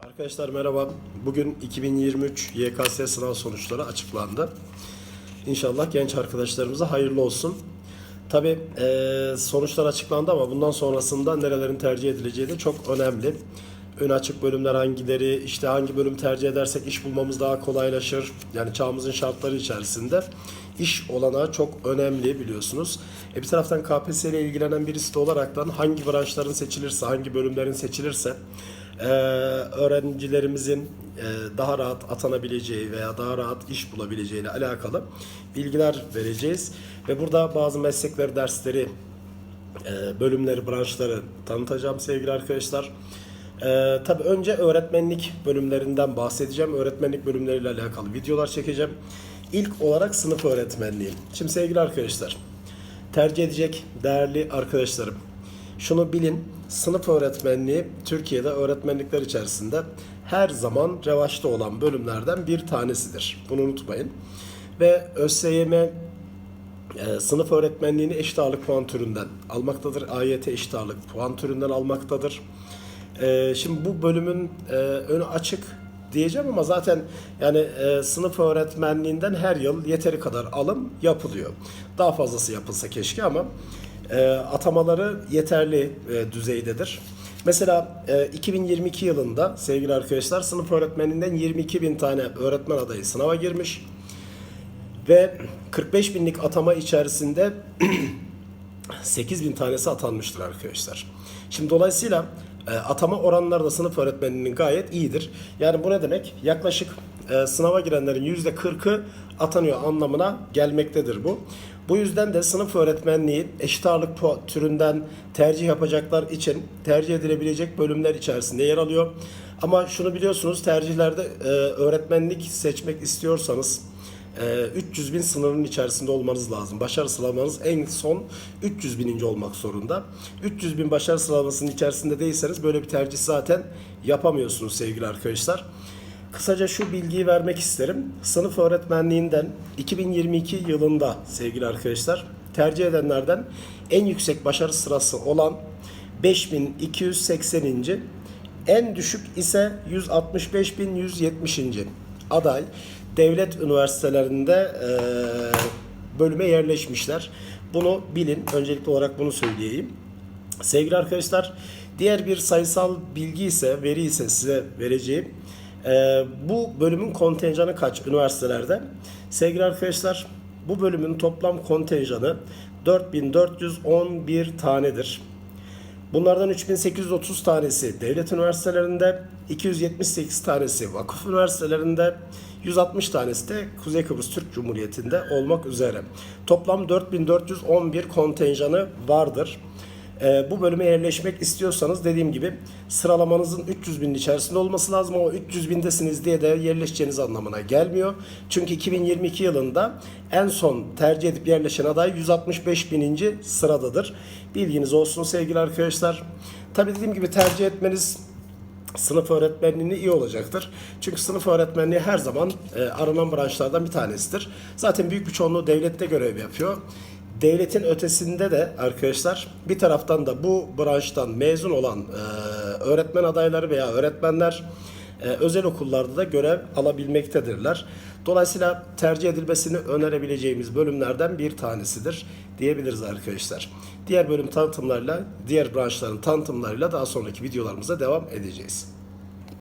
Arkadaşlar merhaba. Bugün 2023 YKS sınav sonuçları açıklandı. İnşallah genç arkadaşlarımıza hayırlı olsun. Tabi sonuçlar açıklandı ama bundan sonrasında nerelerin tercih edileceği de çok önemli. Ön açık bölümler hangileri, işte hangi bölüm tercih edersek iş bulmamız daha kolaylaşır. Yani çağımızın şartları içerisinde iş olanağı çok önemli biliyorsunuz. E bir taraftan KPSS ile ilgilenen birisi de olaraktan hangi branşların seçilirse, hangi bölümlerin seçilirse e, öğrencilerimizin e, daha rahat atanabileceği veya daha rahat iş bulabileceği ile alakalı bilgiler vereceğiz. Ve burada bazı meslekleri, dersleri, e, bölümleri, branşları tanıtacağım sevgili arkadaşlar. E, tabii önce öğretmenlik bölümlerinden bahsedeceğim. Öğretmenlik bölümleriyle alakalı videolar çekeceğim. İlk olarak sınıf öğretmenliği. Şimdi sevgili arkadaşlar, tercih edecek değerli arkadaşlarım. Şunu bilin, sınıf öğretmenliği Türkiye'de öğretmenlikler içerisinde her zaman revaçta olan bölümlerden bir tanesidir. Bunu unutmayın. Ve ÖSYM e, sınıf öğretmenliğini eşit ağırlık puan türünden almaktadır. AYT eşit ağırlık puan türünden almaktadır. E, şimdi bu bölümün e, önü açık diyeceğim ama zaten yani e, sınıf öğretmenliğinden her yıl yeteri kadar alım yapılıyor. Daha fazlası yapılsa keşke ama e, atamaları yeterli e, düzeydedir. Mesela e, 2022 yılında sevgili arkadaşlar sınıf öğretmeninden 22 bin tane öğretmen adayı sınava girmiş. Ve 45 binlik atama içerisinde 8 bin tanesi atanmıştır arkadaşlar. Şimdi dolayısıyla atama oranları da sınıf öğretmeninin gayet iyidir. Yani bu ne demek? Yaklaşık e, sınava girenlerin %40'ı atanıyor anlamına gelmektedir bu. Bu yüzden de sınıf öğretmenliği eşit ağırlık türünden tercih yapacaklar için tercih edilebilecek bölümler içerisinde yer alıyor. Ama şunu biliyorsunuz tercihlerde e, öğretmenlik seçmek istiyorsanız e, 300 bin sınırının içerisinde olmanız lazım. Başarı sıralamanız en son 300 bininci olmak zorunda. 300 bin başarı sıralamasının içerisinde değilseniz böyle bir tercih zaten yapamıyorsunuz sevgili arkadaşlar. Kısaca şu bilgiyi vermek isterim. Sınıf öğretmenliğinden 2022 yılında sevgili arkadaşlar tercih edenlerden en yüksek başarı sırası olan 5280. En düşük ise 165.170. aday devlet üniversitelerinde eee, bölüme yerleşmişler. Bunu bilin. Öncelikli olarak bunu söyleyeyim. Sevgili arkadaşlar, diğer bir sayısal bilgi ise, veri ise size vereceğim. Ee, bu bölümün kontenjanı kaç üniversitelerde? Sevgili arkadaşlar, bu bölümün toplam kontenjanı 4411 tanedir. Bunlardan 3830 tanesi devlet üniversitelerinde, 278 tanesi vakıf üniversitelerinde, 160 tanesi de Kuzey Kıbrıs Türk Cumhuriyeti'nde olmak üzere. Toplam 4411 kontenjanı vardır. Ee, bu bölüme yerleşmek istiyorsanız dediğim gibi sıralamanızın 300 binin içerisinde olması lazım ama 300 bindesiniz diye de yerleşeceğiniz anlamına gelmiyor. Çünkü 2022 yılında en son tercih edip yerleşen aday 165 bininci sıradadır. Bilginiz olsun sevgili arkadaşlar. Tabii dediğim gibi tercih etmeniz sınıf öğretmenliğini iyi olacaktır. Çünkü sınıf öğretmenliği her zaman e, aranan branşlardan bir tanesidir. Zaten büyük bir çoğunluğu devlette görev yapıyor. Devletin ötesinde de arkadaşlar bir taraftan da bu branştan mezun olan e, öğretmen adayları veya öğretmenler e, özel okullarda da görev alabilmektedirler. Dolayısıyla tercih edilmesini önerebileceğimiz bölümlerden bir tanesidir diyebiliriz arkadaşlar. Diğer bölüm tanıtımlarıyla, diğer branşların tanıtımlarıyla daha sonraki videolarımıza devam edeceğiz.